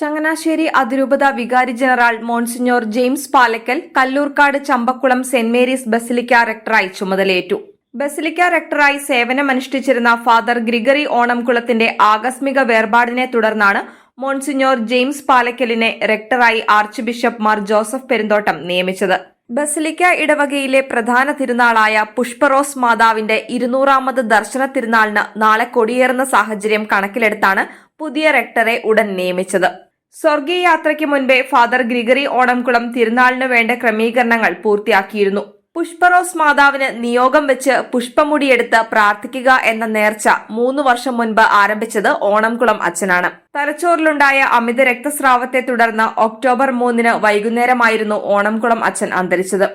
ചങ്ങനാശ്ശേരി അതിരൂപത വികാരി general monsignor James Palackal Kallurkad Champakulam saint Mary's basilica റെക്ടറായി ചുമതലയേറ്റു. ബസിലിക്ക റെക്ടറായി സേവനമനുഷ്ഠിച്ചിരുന്ന ഫാദർ ഗ്രിഗറി ഓണംകുളത്തിന്റെ ആകസ്മിക വേർപാടിനെ തുടർന്നാണ് മോൺസിഞ്ഞോർ ജെയിംസ് പാലക്കലിനെ റെക്ടറായി archbishop Mar Joseph Perumthottam നിയമിച്ചത്. ബസിലിക്ക ഇടവകയിലെ പ്രധാന തിരുനാളായ പുഷ്പറോസ് മാതാവിന്റെ ഇരുന്നൂറാമത് ദർശന തിരുനാളിന് നാളെ കൊടിയേറുന്ന സാഹചര്യം കണക്കിലെടുത്താണ് പുതിയ റെക്ടറെ ഉടൻ നിയമിച്ചത്. സ്വർഗീയ യാത്രയ്ക്ക് മുൻപേ ഫാദർ ഗ്രിഗറി ഓണംകുളം തിരുനാളിന് വേണ്ട ക്രമീകരണങ്ങൾ പൂർത്തിയാക്കിയിരുന്നു. പുഷ്പറോസ് മാതാവിന് നിയോഗം വെച്ച് പുഷ്പമുടിയെടുത്ത് പ്രാർത്ഥിക്കുക എന്ന നേർച്ച മൂന്ന് വർഷം മുൻപ് ആരംഭിച്ചത് ഓണംകുളം അച്ഛനാണ്. തലച്ചോറിലുണ്ടായ അമിത രക്തസ്രാവത്തെ തുടർന്ന് ഒക്ടോബർ മൂന്നിന് വൈകുന്നേരമായിരുന്നു ഓണംകുളം അച്ഛൻ അന്തരിച്ചത്.